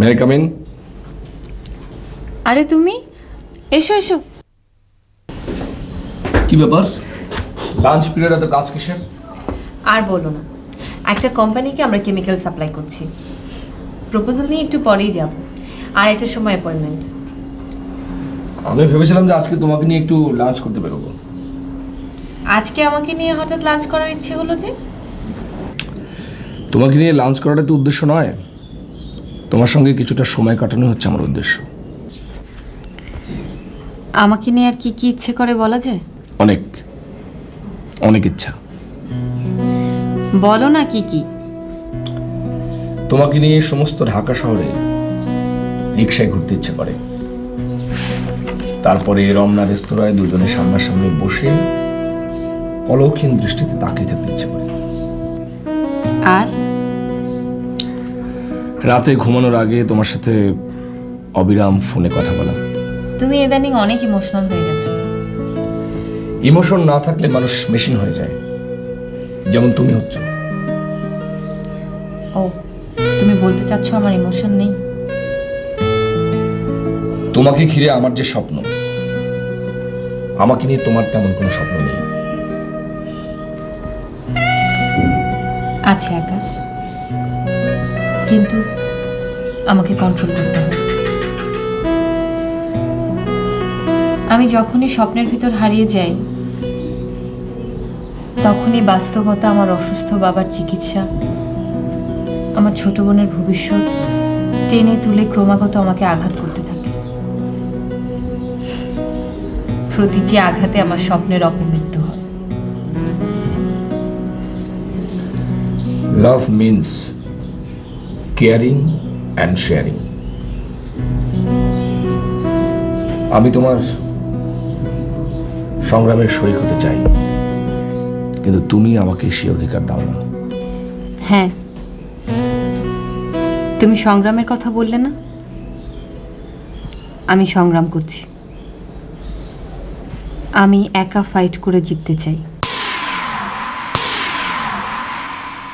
May I come in আরে তুমি এসো এসো। কি ব্যাপার? লাঞ্চ পিরিয়ড এত কাজ কিসের? আর বলো না একটা কোম্পানিকে আমরা কেমিক্যাল সাপ্লাই করছি। প্রপোজাল নিয়ে একটু পরেই যাব আর একটা সময় অ্যাপয়েন্টমেন্ট আমি ভেবেছিলাম যে আজকে তোমাকে নিয়ে একটু লাঞ্চ করতে বেরোবো। আজকে আমাকে নিয়ে হঠাৎ লাঞ্চ করার ইচ্ছে হলো যে? তোমাকে নিয়ে লাঞ্চ করাটা তো উদ্দেশ্য নয়। তোমার সঙ্গে কিছুটা সময় কাটানো হচ্ছে আমার উদ্দেশ্য। আমাকে নিয়ে আর কি কি ইচ্ছে করে বলা যায়? অনেক। অনেক ইচ্ছা। বলো না কি কি। তোমাকে নিয়ে সমস্ত ঢাকা শহরে রিক্সায় ঘুরতে ইচ্ছে করে। তারপরে রমনা রেস্তোরাঁয় দুজনে সামনাসামনি বসে অলৌক্ষীন দৃষ্টিতে তাকিয়ে থাকতে ইচ্ছে করে। আর? রাতে ঘুমানোর আগে তোমার সাথে অবিরাম ফোনে কথা বলা। তুমি ইদানিং অনেক ইমোশনাল হয়ে গেছো। ইমোশন না থাকলে মানুষ মেশিন হয়ে যায়। যেমন তুমি হচ্ছ। ও তুমি বলতে চাচ্ছ আমার ইমোশন নেই? তোমাকে ঘিরে আমার যে স্বপ্ন আমাকে নিয়ে তোমার তেমন কোনো স্বপ্ন নেই। আছে আকাশ। কিন্তু আমাকে কন্ট্রোল করতে হবে। আমি যখনই স্বপ্নের ভিতর হারিয়ে যাই, তখনই বাস্তবতা আমার অসুস্থ বাবার চিকিৎসা, আমার ছোট বোনের ভবিষ্যৎ টেনে তুলে ক্রমাগত আমাকে আঘাত করতে থাকে। প্রতিটি আঘাতে আমার স্বপ্নের অপমৃত্যু হয়। Love means caring and sharing আমি তোমার সংগ্রামের শরিক হতে চাই, কিন্তু তুমি আমাকে সে অধিকার দাও না। হ্যাঁ তুমি সংগ্রামের কথা বললে না? আমি সংগ্রাম করছি। আমি একা ফাইট করে জিততে চাই।